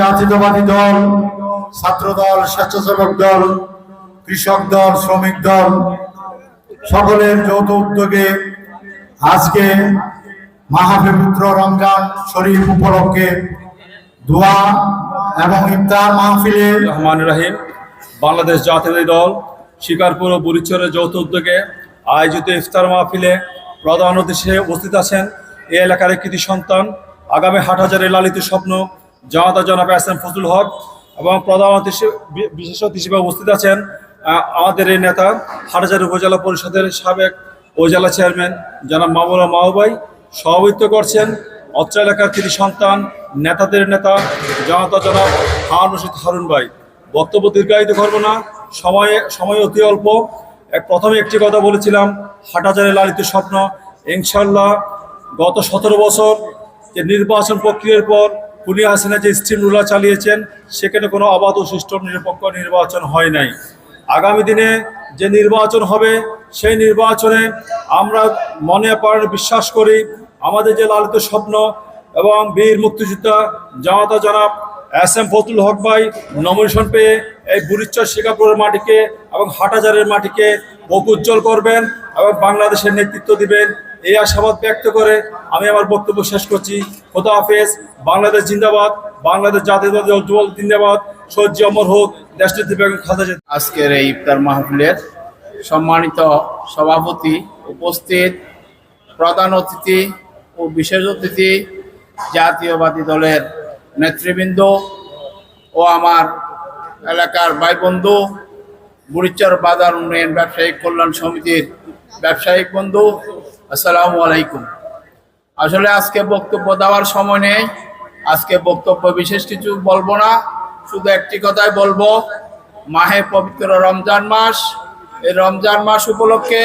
জাতীয়তাবাদী দল ছাত্র দল স্বেচ্ছাসেবক দল, কৃষক দল, শ্রমিক দল, সকলের যৌথ উদ্যোগে আজকে মাহাপবিত্র রমজান শরীফ উপলক্ষে দোয়া এবং ইফতার মাহফিলে রহমান রাহিম, বাংলাদেশ জাতীয় দল, শিকারপুর ও বুড়িচরের যৌথ উদ্যোগে আয়োজিত ইফতার মাহফিলে প্রধান অতিথি উপস্থিত আছেন। এই এলাকার কৃতি সন্তান, আগামী হাটহাজারের লালিত স্বপ্ন জামাতা জনাব এস এম ফজলুল হক এবং প্রধান বিশেষ অতিথি হিসেবে উপস্থিত আছেন আমাদের এই নেতা হাটহাজার উপজেলা পরিষদের সাবেক উপজেলা চেয়ারম্যান জনাব মামুলা মাহবাই সভাপতিত্ব করছেন অত্র এলাকার কৃতি সন্তান, নেতাদের নেতা, জামাতা জনাব হারুন রশিদ হারুন ভাই। বক্তব্য দীর্ঘায়িত করব না, সময়ে, সময় অতি অল্প। প্রথমে একটি কথা বলেছিলাম হাটাজারে লালিত স্বপ্ন ইনশাল্লাহ গত সতেরো বছর যে নির্বাচন প্রক্রিয়ার পর কুলি হাসিনা যে স্টিম রুলার চালিয়েছেন, সেখানে কোনো অবাধ ও সুষ্ঠু নিরপেক্ষ নির্বাচন হয় নাই। আগামী দিনে যে নির্বাচন হবে, সেই নির্বাচনে আমরা মনে প্রাণে বিশ্বাস করি, আমাদের যে লালিত স্বপ্ন এবং বীর মুক্তিযোদ্ধা জামাতা জনাব এস এম ফতুল হক ভাই নমিনেশন পেয়ে এই বুড়িচর শিকাপুরের মাটিকে এবং হাটাজারের মাটিকে মুখ উজ্জ্বল করবেন এবং বাংলাদেশের নেতৃত্ব দিবেন। এই আশাবাদ ব্যক্ত করে আমি আমার বক্তব্য শেষ করছি খোদা হাফেজ, বাংলাদেশ জিন্দাবাদ, বাংলাদেশ জাতীয় যুবক জিন্দাবাদ সহ্য অমর হোক দেশটিতে বেগম জিন্দাবাদ। আজকের এই ইফতার মাহফিলের সম্মানিত সভাপতি উপস্থিত, প্রধান অতিথি ও বিশেষ অতিথি, জাতীয়বাদী দলের নেতৃবৃন্দ ও আমার এলাকার ভাই বন্ধু বুড়িচর বাজার উন্নয়ন ব্যবসায়িক কল্যাণ সমিতির ব্যবসায়িক বন্ধু আসসালামু আলাইকুম। আসলে আজকে বক্তব্য দেওয়ার সময় নেই। আজকে বক্তব্য বিশেষ কিছু বলব না। শুধু একটি কথাই বলব, মাহে পবিত্র রমজান মাস। এই রমজান মাস উপলক্ষে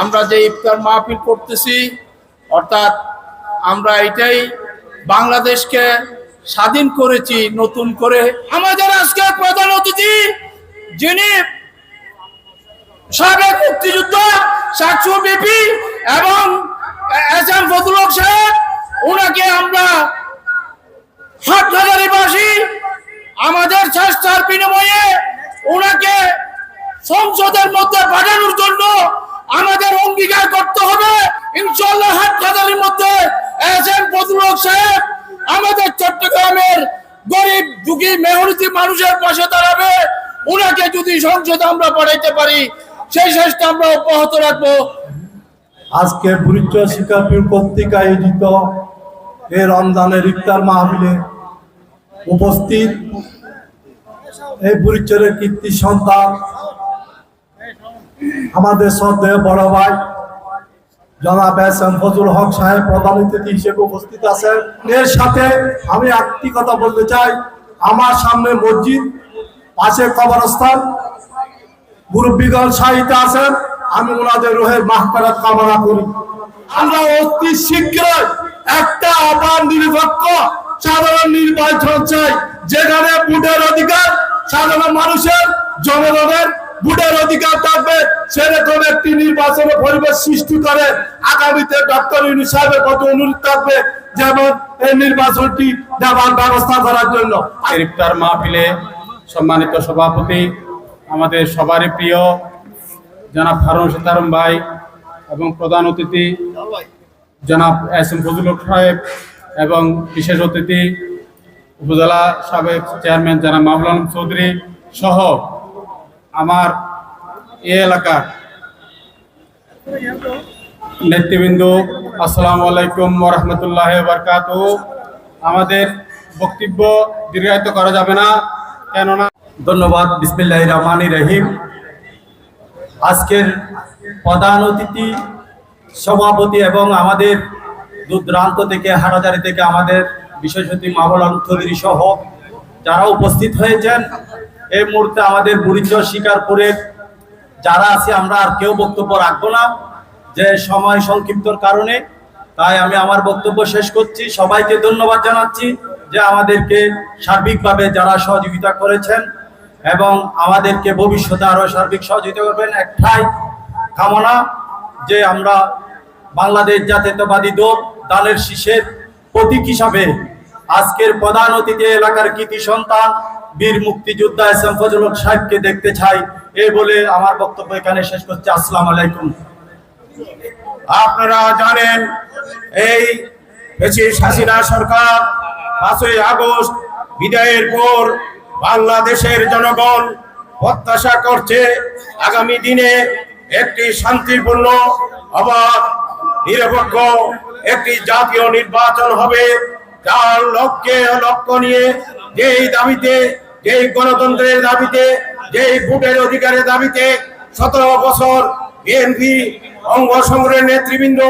আমরা যে ইফতার মাহফিল করতেছি, অর্থাৎ আমরা এটাই বাংলাদেশকে স্বাধীন করেছি, নতুন করে। আমাদের আজকের প্রধান অতিথি, যিনি সাবেক মুক্তিযুদ্ধ, সাতশো বিপি এবং এস এম ফজলুল হক সাহেব ওনাকে আমরা হাটহাজারিবাসী আমাদের চেষ্টার বিনিময়ে ওনাকে সংসদের মধ্যে পাঠানোর জন্য আমাদের অঙ্গীকার করতে হবে। ইনশাল্লাহ হাটহাজারির মধ্যে এস এম ফজলুল হক সাহেব আমাদের চট্টগ্রামের গরিব, দুঃখী, মেহনতি মানুষের পাশে দাঁড়াবে। ওনাকে যদি সংসদে আমরা পাঠাইতে পারি, সেই চেষ্টা আমরা অব্যাহত রাখব। আজকে বুড়িচ শিকারপুর কর্তৃক আয়োজিত এ রমজানের ইফতার মাহফিলে উপস্থিত এই বুড়িচরের কীর্তি সন্তান, আমাদের শ্রদ্ধেয় বড় ভাই জনাব এস ফজল হক সাহেব, প্রধান অতিথি হিসেবে উপস্থিত আছেন। এর সাথে আমি একটি কথা বলতে চাই। আমার সামনে মসজিদ পাশে কবরস্থান, মুরব্বীগণ সাহিত্য আছেন। আমি ওনাদের রোহের মাহফেরাত কামনা করি। আমরা অতি শীঘ্রই একটা আবার নিরপেক্ষ সাধারণ নির্বাচন চাই, যেখানে ভোটের অধিকার সাধারণ মানুষের, জনগণের ভোটের অধিকার থাকবে। সেরকম একটি নির্বাচনের পরিবেশ সৃষ্টি করে আগামীতে ডক্টর ইউনুস সাহেবের প্রতি অনুরোধ থাকবে, যেমন এই নির্বাচনটি দেওয়ার ব্যবস্থা করার জন্য। ইফতার মাহফিলে সম্মানিত সভাপতি, আমাদের সবারই প্রিয় জনাব হারুন সীতারাম ভাই এবং প্রধান অতিথি জনাব এস এম ফজলুল হক সাহেব এবং বিশেষ অতিথি উপজেলা সাবেক চেয়ারম্যান জনাব আলম চৌধুরী সহ আমার এ এলাকার নেতৃবৃন্দ, আসসালামু আলাইকুম রহমতুল্লাহ বরকাত আমাদের বক্তব্য দীর্ঘায়িত করা যাবে না, কেননা ধন্যবাদ বিসমিল্লাহ রহমান রহিম। আজকের প্রধান অতিথি, সভাপতি এবং আমাদের দূর দূরান্ত থেকে, হাটাজারি থেকে আমাদের বিশেষ অতিথি মাহবুল চৌধুরী সহ যারা উপস্থিত হয়েছেন, এই মুহূর্তে আমাদের বুড়িচর শিকারপুরের যারা আছে, আমরা আর কেউ বক্তব্য রাখব না। যে সময় সংক্ষিপ্তর কারণে, তাই আমি আমার বক্তব্য শেষ করছি। সবাইকে ধন্যবাদ জানাচ্ছি যে আমাদেরকে সার্বিকভাবে যারা সহযোগিতা করেছেন এবং আমাদেরকে ভবিষ্যতে আরও সার্বিক সহযোগিতা করবেন একটাই কামনা যে আমরা বাংলাদেশ জাতীয়তাবাদী দল দানের শীষের প্রতীক হিসাবে আজকের প্রধান অতিথি এলাকার কৃতি সন্তান বীর মুক্তিযোদ্ধা এস এম ফজল সাহেবকে দেখতে চাই। এই বলে আমার বক্তব্য এখানে শেষ করছি। আসসালামু আলাইকুম। আপনারা জানেন, এই হাসিনা সরকার পাঁচই আগস্ট বিদায়ের পর বাংলাদেশের জনগণ প্রত্যাশা করছে আগামী দিনে একটি শান্তিপূর্ণ, অবাধ, নিরপেক্ষ একটি জাতীয় নির্বাচন হবে। যার লক্ষ্যে লক্ষ্য নিয়ে যেই দাবিতে, যেই গণতন্ত্রের দাবিতে, যেই ভোটের অধিকারের দাবিতে সতেরো বছর বিএনপি অঙ্গ সংগ্রহের নেতৃবৃন্দ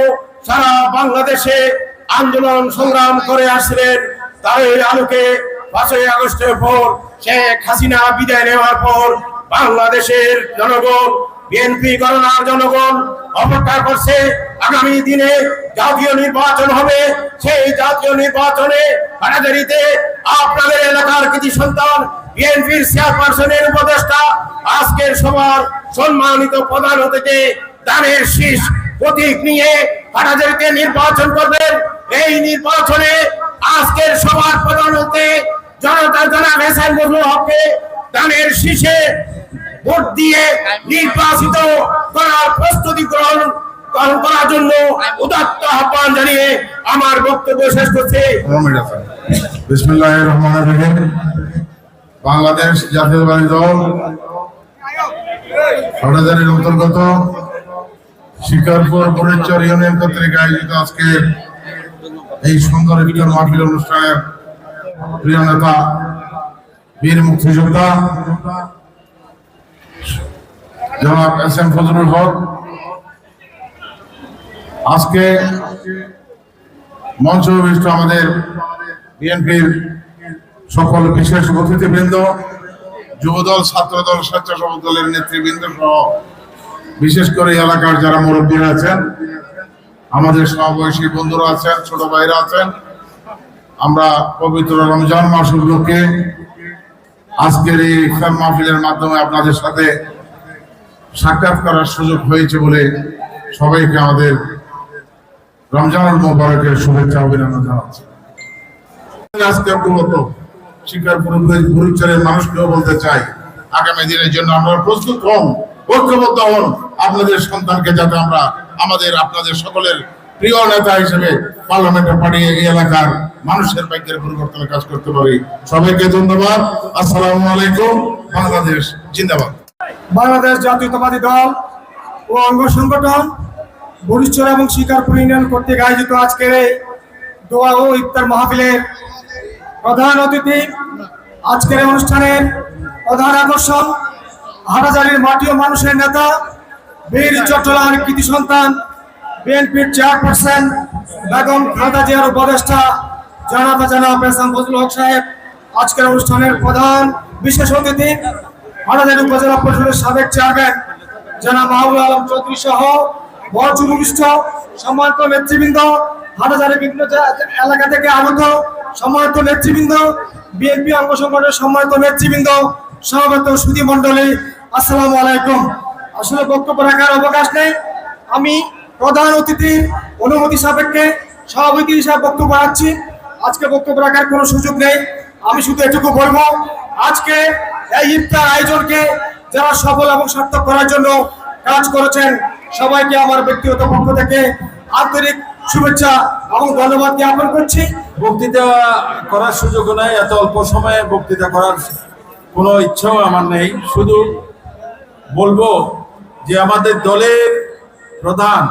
সারা বাংলাদেশে আন্দোলন সংগ্রাম করে আসলেন তার এই আলোকে পাঁচই আগস্টের পর শেখ হাসিনা বিদায় নেওয়ার পর বাংলাদেশের জনগণ বিএনপি গণনার জনগণ অপেক্ষা করছে, আগামী দিনে জাতীয় নির্বাচন হবে। সেই জাতীয় নির্বাচনে হানাদারিতে আপনাদের এলাকার কৃতি সন্তান বিএনপির চেয়ারপারসনের উপদেষ্টা আজকের সবার সম্মানিত প্রধান অতিথি দানের শীষ প্রতীক নিয়ে হাটাজারিতে নির্বাচন করবেন। এই নির্বাচনে আজকের সবার প্রধান হতে জনতা জনাব দানের শীষে ভোট দিয়ে নির্বাচিত করার প্রস্তুতি গ্রহণ গ্রহণ জন্য জানিয়ে আমার বক্তব্য বাংলাদেশ অন্তর্গত আয়োজিত আজকে এই সুন্দর ইফতার মাহফিল অনুষ্ঠানের প্রিয় নেতা, বীর মুক্তিযোদ্ধা, জনাব এস এম ফজলুল হক, আজকে মঞ্চ বিশিষ্ট আমাদের বিএনপির সকল বিশেষ অতিথিবৃন্দ, যুবদল, ছাত্রদল, স্বেচ্ছাসেবক দলের নেতৃবৃন্দ সহ বিশেষ করে এলাকার যারা মুরব্বীরা আছেন, আমাদের সহবয়সী বন্ধুরা আছেন, ছোট ভাইরা আছেন আমরা পবিত্র রমজান মাস উপলক্ষে আজকের এই ইফতার মাহফিলের মাধ্যমে আপনাদের সাথে সাক্ষাৎ করার সুযোগ হয়েছে বলে সবাইকে আমাদের রমজানুল মোবারকের শুভেচ্ছা অভিনন্দন জানাচ্ছি। আজকে মূলত শিকারপুর পরিচয়ের মানুষকেও বলতে চাই, আগামী দিনের জন্য আমরা প্রস্তুত হন, ঐক্যবদ্ধ হন, আপনাদের সন্তানকে যাতে আমরা, আমাদের, আপনাদের সকলের প্রিয় নেতা হিসেবে পার্লামেন্টে পাঠিয়ে এই এলাকার মানুষের ভাগ্যের পরিবর্তনের কাজ করতে পারি। সবাইকে ধন্যবাদ। আসসালামু আলাইকুম। বাংলাদেশ জিন্দাবাদ। বাংলাদেশ জাতীয়তাবাদী দল ও অঙ্গ সংগঠন বরিশচর এবং শিকারপুর ইউনিয়ন কর্তৃক আয়োজিত আজকের দোয়া ও ইফতার মাহফিলের প্রধান অতিথি আজকের অনুষ্ঠানের প্রধান আকর্ষণ হাটাজারির মাটি ও মানুষের নেতা বীর চট্টলার কৃতি সন্তান বিএনপির চেয়ারপারসন বেগম খালেদা জিয়ার উপদেষ্টা জানাতা জানাব এসাম ফজলুল হক সাহেব। আজকের অনুষ্ঠানের প্রধান বিশেষ অতিথি হাটাজারি উপজেলা পরিষদের সাবেক চেয়ারম্যান জনাব মাহবুব আলম চৌধুরী সহ বড় সম্মানিত নেতৃবৃন্দ হাটাজারি বিভিন্ন এলাকা থেকে আগত সম্মানিত নেতৃবৃন্দ, বিএনপি অঙ্গ সংগঠনের সম্মানিত নেতৃবৃন্দ সভাগত সুধী মন্ডলী আসসালামু আলাইকুম। আসলে বক্তব্য রাখার অবকাশ নেই। আমি প্রধান অতিথির অনুমতি সাপেক্ষে সভাপতি হিসাবে বক্তব্য রাখছি। আজকে বক্তব্য রাখার কোনো সুযোগ নেই। আমি শুধু এটুকু বলব, আজকে এই ইফতার আয়োজনকে যারা সফল এবং সার্থক করার জন্য কাজ করেছেন, সবাইকে আমার ব্যক্তিগত পক্ষ থেকে আন্তরিক শুভেচ্ছা এবং ধন্যবাদ জ্ঞাপন করছি। বক্তৃতা করার সুযোগ নাই, এত অল্প সময়ে বক্তৃতা করার কোনো ইচ্ছাও আমার নেই। শুধু বলব যে আমাদের দলের প্রধান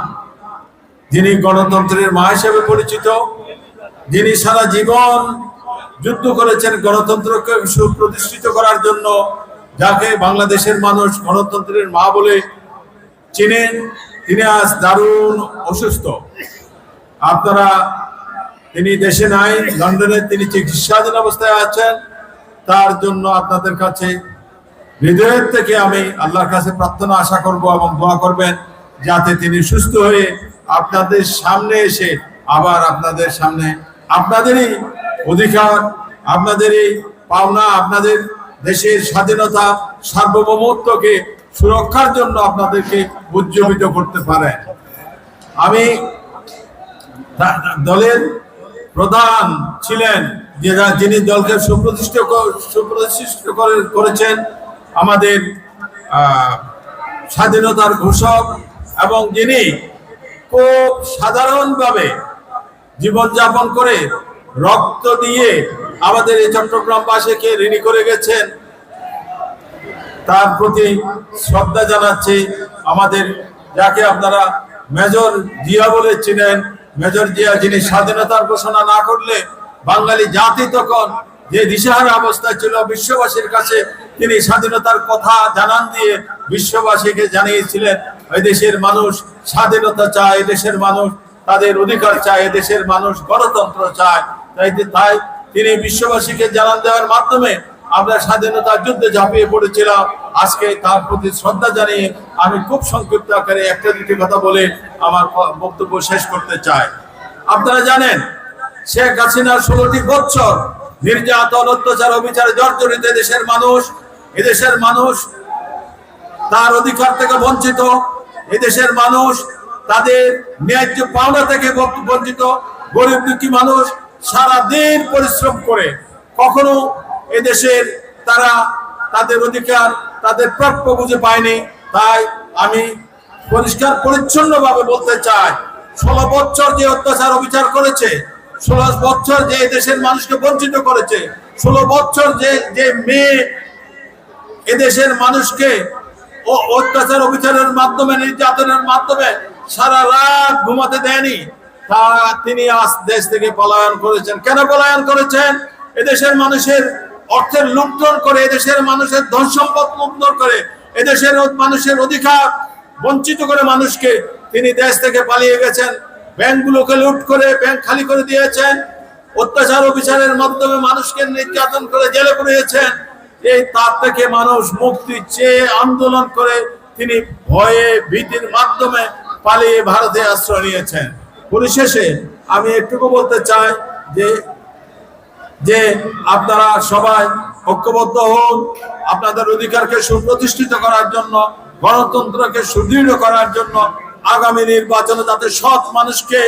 যিনি গণতন্ত্রের মা হিসেবে পরিচিত, যিনি সারা জীবন যুদ্ধ করেছেন গণতন্ত্রকে সুপ্রতিষ্ঠিত করার জন্য, যাকে বাংলাদেশের মানুষ গণতন্ত্রের মা বলে চিনেন, তিনি আজ দারুণ অসুস্থ। আপনারা, তিনি দেশে নাই, লন্ডনে তিনি চিকিৎসাধীন অবস্থায় আছেন। তার জন্য আপনাদের কাছে হৃদয়ের থেকে আমি আল্লাহর কাছে প্রার্থনা আশা করব এবং দোয়া করবেন, যাতে তিনি সুস্থ হয়ে আপনাদের সামনে এসে আবার আপনাদের সামনে আপনাদেরই অধিকার, আপনাদেরই পাওনা, আপনাদের দেশের স্বাধীনতা, সার্বভৌমত্বকে সুরক্ষার জন্য আপনাদেরকে উজ্জীবিত করতে পারেন আমি দলের প্রধান ছিলেন যিনি দলকে সুপ্রতিষ্ঠিত সুপ্রতিষ্ঠিত করে- করেছেন, আমাদের স্বাধীনতার ঘোষক এবং যিনি খুব সাধারণভাবে জীবনযাপন করে রক্ত দিয়ে আমাদের এই চট্টগ্রামবাসীকে ঋণী করে গেছেন। তার প্রতি শ্রদ্ধা জানাচ্ছি। আমাদের, যাকে আপনারা মেজর জিয়া বলে চিনেন, মেজর জিয়া যিনি স্বাধীনতার ঘোষণা না করলে বাঙালি জাতি তখন যে দিশাহারা অবস্থায় ছিল বিশ্ববাসীর কাছে, তিনি স্বাধীনতার কথা জানান দিয়ে বিশ্ববাসীকে জানিয়েছিলেন দেশের মানুষ স্বাধীনতা চায় দেশের মানুষ তাদের অধিকার চায় দেশের মানুষ গণতন্ত্র চায়। তাই তাই তিনি বিশ্ববাসীকে জানান দেওয়ার মাধ্যমে আমরা স্বাধীনতার যুদ্ধে ঝাঁপিয়ে পড়েছিলাম। আজকে তার প্রতি শ্রদ্ধা জানিয়ে আমি খুব সংক্ষিপ্ত আকারে একটা দুটি কথা বলে আমার বক্তব্য শেষ করতে চাই। আপনারা জানেন, শেখ হাসিনার ষোলোটি বছর নির্যাতন, অত্যাচার, অবিচারে, জর্জরিত দেশের মানুষ, এদেশের মানুষ তার অধিকার থেকে বঞ্চিত, এদেশের মানুষ তাদের ন্যায্য পাওনা থেকে বঞ্চ- বঞ্চিত, গরিব দুঃখী মানুষ সারা দিন পরিশ্রম করে। কখনো এদেশের তারা তাদের অধিকার, তাদের প্রাপ্য বুঝে পায়নি। তাই আমি পরিষ্কার পরিচ্ছন্ন ভাবে বলতে চাই, ষোলো বছর যে অত্যাচার, অবিচার করেছে ষোলো বছর যে দেশের মানুষকে বঞ্চিত করেছে, ষোলো বছর যে যে মেয়ে এদেশের মানুষকে অত্যাচার অবিচারের মাধ্যমে, নির্যাতনের মাধ্যমে সারা রাত ঘুমাতে দেয়নি, তা তিনি আজ দেশ থেকে পলায়ন করেছেন। কেন পলায়ন করেছেন? এদেশের মানুষের অর্থের লুণ্ঠন করে, এদেশের মানুষের ধন সম্পদ লুণ্ঠন করে, এদেশের মানুষের অধিকার বঞ্চিত করে মানুষকে তিনি দেশ থেকে পালিয়ে গেছেন। ব্যাংকগুলোকে লুট করে, ব্যাংক খালি করে দিয়েছেন, অত্যাচার অবিচারের মাধ্যমে মানুষকে নির্যাতন করে জেলে পুড়িয়েছেন। এই তার থেকে মানুষ মুক্তি চেয়ে আন্দোলন করে তিনি ভয়ে ভীতির মাধ্যমে পালিয়ে ভারতে আশ্রয় নিয়েছেন। পরিশেষে আমি একটুকু বলতে চাই যে যে আপনারা সবাই ঐক্যবদ্ধ হন, আপনাদের অধিকারকে সুপ্রতিষ্ঠিত করার জন্য, গণতন্ত্রকে সুদৃঢ় করার জন্য আগামী নির্বাচনে যাতে সৎ মানুষকে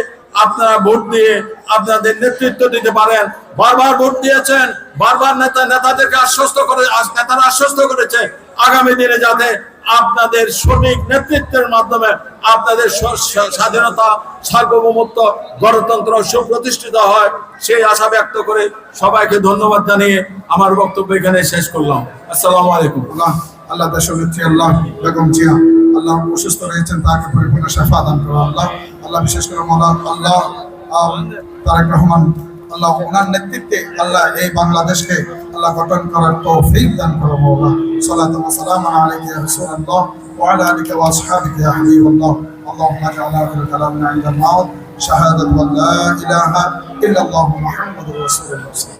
আপনারা ভোট দিয়ে আপনাদের নেতৃত্ব দিতে পারেন। বারবার ভোট দিয়েছেন, বারবার নেতা, নেতাদেরকে আশ্বস্ত করে নেতারা আশ্বস্ত করেছে, আগামী দিনে যাতে আপনাদের সঠিক নেতৃত্বের মাধ্যমে আপনাদের স্বাধীনতা, সার্বভৌমত্ব, গণতন্ত্র সুপ্রতিষ্ঠিত হয়, সেই আশা ব্যক্ত করে সবাইকে ধন্যবাদ জানিয়ে আমার বক্তব্য এখানে শেষ করলাম। আসসালামু আলাইকুম। আল্লাহ আল্লাহ আল্লাহ বেগম জিয়া। আল্লাহ অসুস্থ রয়েছেন তাকে পরিপূর্ণ শেফা দান করো আল্লাহ আল্লাহ বিশেষ করে মৌলা আল্লাহ আম, তারেক রহমান আল্লাহ ওনার নেতৃত্বে আল্লাহ এই বাংলাদেশকে আল্লাহ গঠন করার তৌফিক দান করো মৌলা সালাতু ওয়া সালামু আলাইকা ইয়া রাসূলুল্লাহ ওয়া আলা আলিকা ওয়া আসহাবিকা ইয়া হাবিবাল্লাহ اللهم اجعل اخر كلامنا عند الموت شهادة أن لا إله إلا الله محمد رسول الله